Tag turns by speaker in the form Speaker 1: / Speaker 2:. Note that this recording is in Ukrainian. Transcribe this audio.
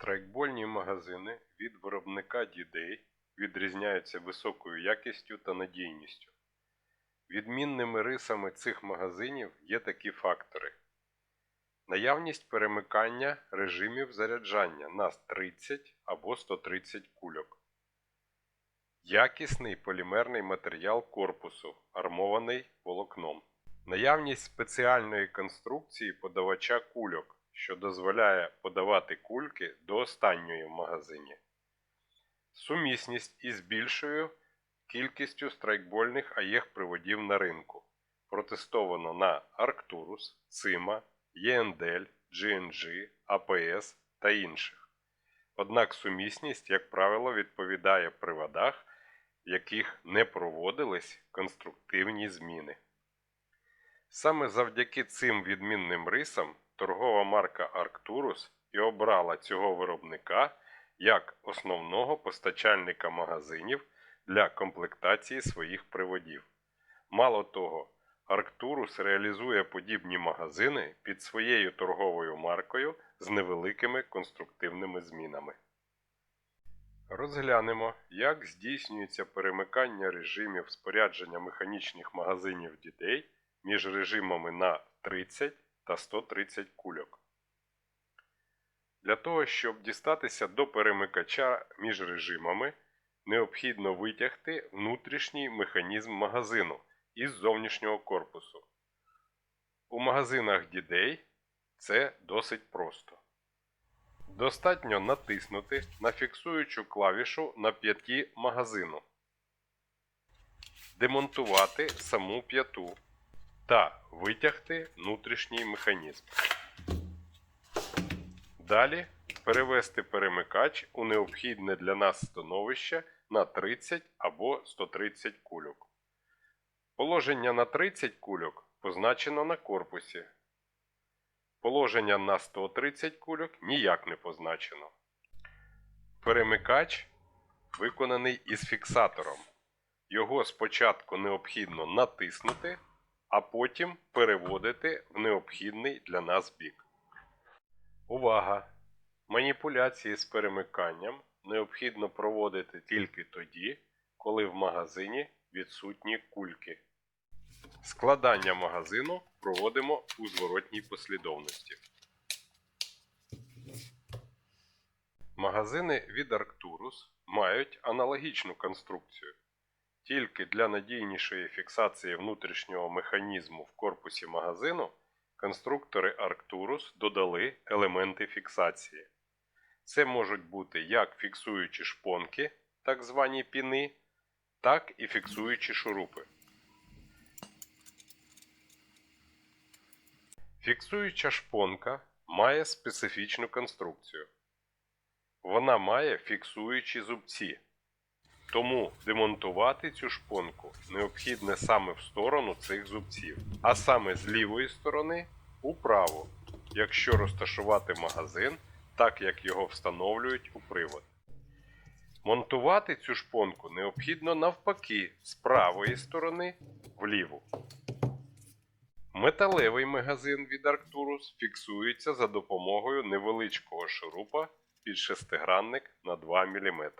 Speaker 1: Страйкбольні магазини від виробника D-Day відрізняються високою якістю та надійністю. Відмінними рисами цих магазинів є такі фактори. Наявність перемикання режимів заряджання на 30 або 130 кульок. Якісний полімерний матеріал корпусу, армований волокном. Наявність спеціальної конструкції подавача кульок, що дозволяє подавати кульки до останньої в магазині. Сумісність із більшою кількістю страйкбольних АЄГ-приводів на ринку. Протестовано на Arcturus, CIMA, ENDEL, GNG, APS та інших. Однак сумісність, як правило, відповідає приводах, в яких не проводились конструктивні зміни. Саме завдяки цим відмінним рисам торгова марка Arcturus і обрала цього виробника як основного постачальника магазинів для комплектації своїх приводів. Мало того, Arcturus реалізує подібні магазини під своєю торговою маркою з невеликими конструктивними змінами. Розглянемо, як здійснюється перемикання режимів спорядження механічних магазинів дітей між режимами на 30 та 130 кульок. Для того, щоб дістатися до перемикача між режимами, необхідно витягти внутрішній механізм магазину із зовнішнього корпусу. У магазинах D-Day це досить просто. Достатньо натиснути на фіксуючу клавішу на п'яті магазину, демонтувати саму п'яту та витягти внутрішній механізм. Далі перевести перемикач у необхідне для нас становище на 30 або 130 кульок. Положення на 30 кульок позначено на корпусі. Положення на 130 кульок ніяк не позначено. Перемикач виконаний із фіксатором. Його спочатку необхідно натиснути, а потім переводити в необхідний для нас бік. Увага! Маніпуляції з перемиканням необхідно проводити тільки тоді, коли в магазині відсутні кульки. Складання магазину проводимо у зворотній послідовності. Магазини від Arcturus мають аналогічну конструкцію. Тільки для надійнішої фіксації внутрішнього механізму в корпусі магазину конструктори Arcturus додали елементи фіксації. Це можуть бути як фіксуючі шпонки, так звані піни, так і фіксуючі шурупи. Фіксуюча шпонка має специфічну конструкцію. Вона має фіксуючі зубці. Тому демонтувати цю шпонку необхідне саме в сторону цих зубців, а саме з лівої сторони управо, якщо розташувати магазин так, як його встановлюють у привод. Монтувати цю шпонку необхідно навпаки з правої сторони вліву. Металевий магазин від Arcturus фіксується за допомогою невеличкого шурупа під шестигранник на 2 мм.